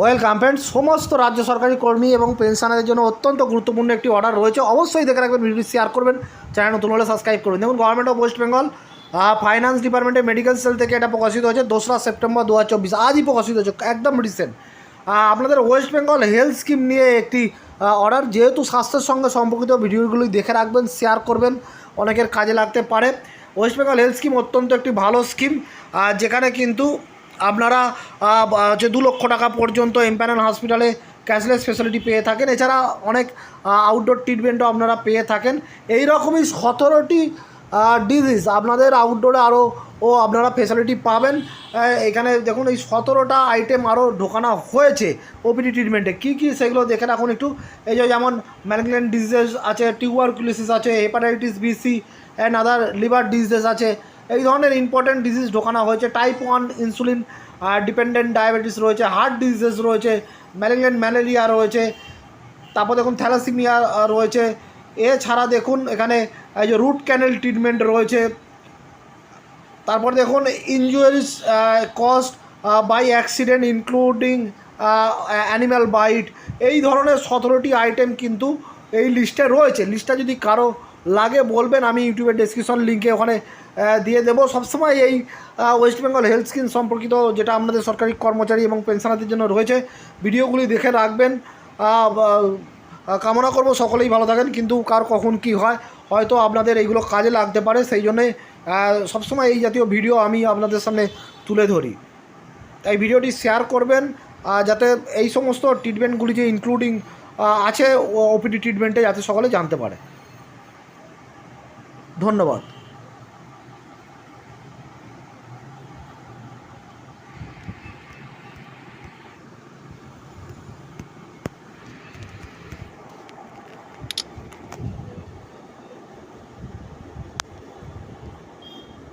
Welcome friend সমস্ত রাজ্য সরকারি কর্মী এবং পেনশনারদের জন্য অত্যন্ত গুরুত্বপূর্ণ একটি অর্ডার রয়েছে। অবশ্যই দেখে রাখবেন ভিডিও শেয়ার করবেন চ্যানেল নতুন হলে সাবস্ক্রাইব করবেন। দেখুন government of West Bengal finance ডিপার্টমেন্টের মেডিকেল সেল থেকে এটা প্রকাশিত হয়েছে দোসরা সেপ্টেম্বর দু হাজার চব্বিশ। আজই প্রকাশিত হয়েছে, একদম রিসেন্ট আপনাদের ওয়েস্ট বেঙ্গল হেলথ স্কিম নিয়ে একটি অর্ডার যেহেতু স্বাস্থ্যের সঙ্গে সম্পর্কিত ভিডিওগুলি দেখে রাখবেন শেয়ার করবেন, অনেকের কাজে লাগতে পারে। ওয়েস্ট বেঙ্গল হেলথ স্কিম অত্যন্ত একটি ভালো স্কিম যেখানে কিন্তু আপনারা হচ্ছে দু লক্ষ টাকা পর্যন্ত এমপ্যানেল হসপিটালে ক্যাশলেস ফেসিলিটি পেয়ে থাকেন। এছাড়া অনেক আউটডোর ট্রিটমেন্টও আপনারা পেয়ে থাকেন। এই রকমই সতেরোটি ডিজিজ আপনাদের আউটডোরে আরও ও আপনারা ফেসিলিটি পাবেন। এখানে দেখুন, এই সতেরোটা আইটেম আরও ঢোকানো হয়েছে ওপিডি ট্রিটমেন্টে কী কী সেগুলো দেখে রাখুন একটু। এই যে যেমন ম্যালিগনেন্ট ডিজিজ আছে টিউবারকুলোসিস আছে hepatitis BC and other liver disease আছে এই ধরনের ইম্পর্টেন্ট ডিজিজ ঢোকানো হয়েছে। Type one insulin dependent diabetes রয়েছে হার্ট ডিজিজেস রয়েছে ম্যালিগনেন্ট ম্যালেরিয়া রয়েছে, তারপর দেখুন থ্যালাসিমিয়া রয়েছে। এছাড়া দেখুন এখানে, এই যে রুট ক্যানেল ট্রিটমেন্ট রয়েছে। তারপর দেখুন injuries caused by accident including animal bite এই ধরনের সতেরোটি আইটেম কিন্তু এই লিস্টে রয়েছে। লিস্টটা যদি কারও লাগে বলবেন, আমি ইউটিউবের ডেসক্রিপশন লিঙ্কে ওখানে দিয়ে দেবো। সবসময় এই ওয়েস্ট বেঙ্গল হেলথ স্কিম সম্পর্কিত যেটা আমাদের সরকারি কর্মচারী এবং পেনশনারদের জন্য রয়েছে, ভিডিওগুলি দেখে রাখবেন। কামনা করব, সকলেই ভালো থাকেন। কিন্তু কার কখন কি হয়, হয়তো আপনাদের এইগুলো কাজে লাগতে পারে। সেই জন্যে সবসময় এই জাতীয় ভিডিও আমি আপনাদের সামনে তুলে ধরি। তাই ভিডিওটি শেয়ার করবেন যাতে এই সমস্ত ট্রিটমেন্টগুলি যে ইনক্লুডিং আছে ওপিডি ট্রিটমেন্টে যাতে সকলে জানতে পারে। ধন্যবাদ।